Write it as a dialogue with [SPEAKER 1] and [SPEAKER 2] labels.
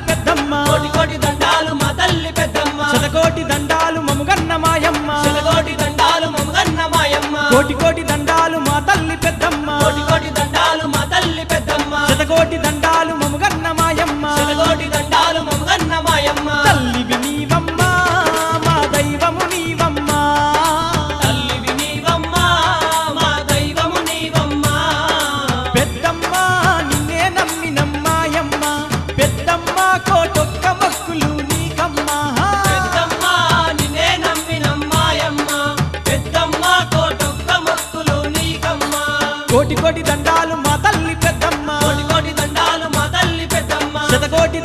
[SPEAKER 1] తల్లి పెద్దమ్మ.
[SPEAKER 2] కోటి కోటి దండాలు మా తల్లి పెద్దమ్మ.
[SPEAKER 1] శతకోటి దండాలు మముగన్న మాయమ్మ.
[SPEAKER 2] శతకోటి దండాలు మమగన్న మాయమ్మ.
[SPEAKER 1] కోటి కోటి దండాలు మా తల్లి పెద్దమ్మ.
[SPEAKER 2] కోటి కోటి కోటి కోటి దండాలు మా తల్లి పెద్దమ్మ.
[SPEAKER 1] కోటి కోటి దండాలు మా తల్లి పెద్దమ్మ. శతకోటి